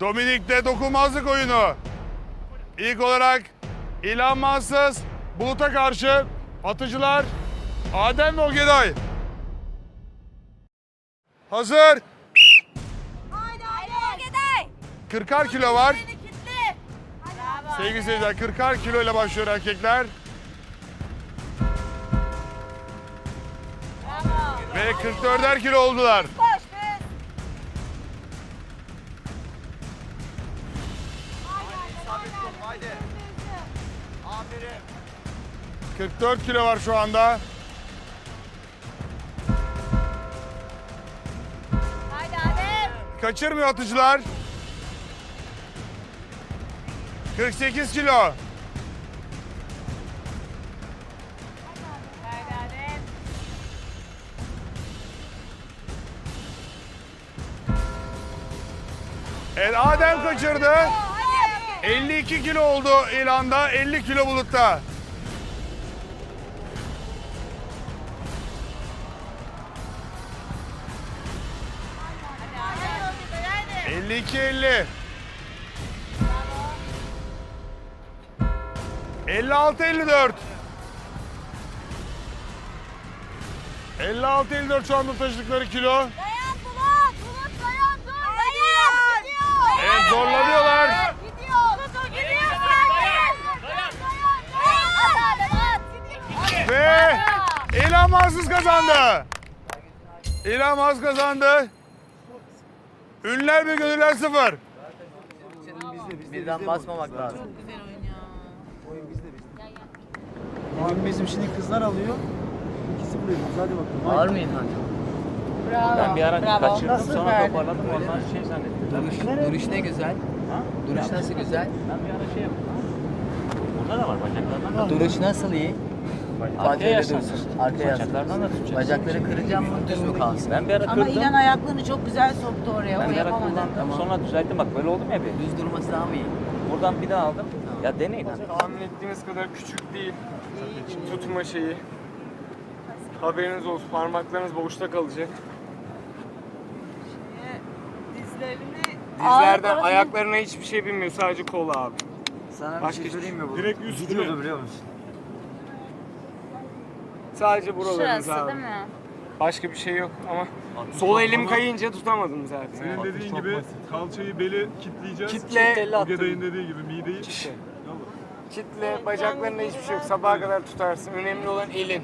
Dominik'te dokunmazlık oyunu. İlk olarak İlhan Mansız, Bulut'a karşı atıcılar Adem Ogeday. Hazır. Haydi. Giday. 40'ar kilo var. Sevgili seyirciler 40'ar kilo ile başlıyor erkekler. Bravo. Ve 44'er kilo oldular. 44 kilo var şu anda. Haydi Adem. Kaçırmıyor atıcılar. 48 kilo. Haydi Adem. Evet Adem kaçırdı. Hadi. 52 kilo oldu ilanda, 50 kilo bulutta. Hadi Adem. Hadi. 52 50. 56 54. 56 54 şu anda taşıdıkları kilo. Dayan Bulut. Bulut dayan dur. Dayan. Evet zorlanıyorlar. İlhan Mansız kazandı. İlhan Mansız kazandı. Ünlüler bir gönüller sıfır. Birden basmamak lazım. Oyun bizim şimdi kızlar alıyor. 2-0 ediyoruz. Hadi bakalım. Ağır mı İlhan? Ben bir ara kaçırdım Nasıl sonra verdi? toparladım ondan şey zannettim. Duruş, duruş ne güzel. Duruş nasıl güzel? Ben bir ara şey yaptım. Burada da var bacaklardan da. Duruş nasıl iyi? Arkaya dursun. Arkaya Bacaklardan da tutacaksın. Bacakları kıracağım mı düz mü kalsın? Ben bir ara Ama kırdım. İlhan ayaklarını çok güzel soktu oraya. Ben o bir ara yapamadı. kullandım. Sonra düzelttim bak böyle oldum ya bir. Düz durması daha mı iyi? Buradan bir daha aldım. Ya deneyin hadi. Tahmin ettiğiniz kadar küçük değil. Tutma şeyi. Haberiniz olsun parmaklarınız boşta kalacak. Dizlerden ayaklarına hiçbir şey bilmiyor sadece kol abi. Sana bir Başka şey söyleyeyim mi bu? Direkt üstüne. Gidiyordu biliyor musun? Sadece buralarınız Şurası abi. değil mi? Başka bir şey yok ama sol elim kayınca tutamadım zaten. Senin dediğin gibi kalçayı beli kitleyeceğiz. Kitle, Ogeday'ın dediği gibi mideyi. kitle, bacaklarında hiçbir şey yok. Sabaha kadar tutarsın. Önemli olan elin.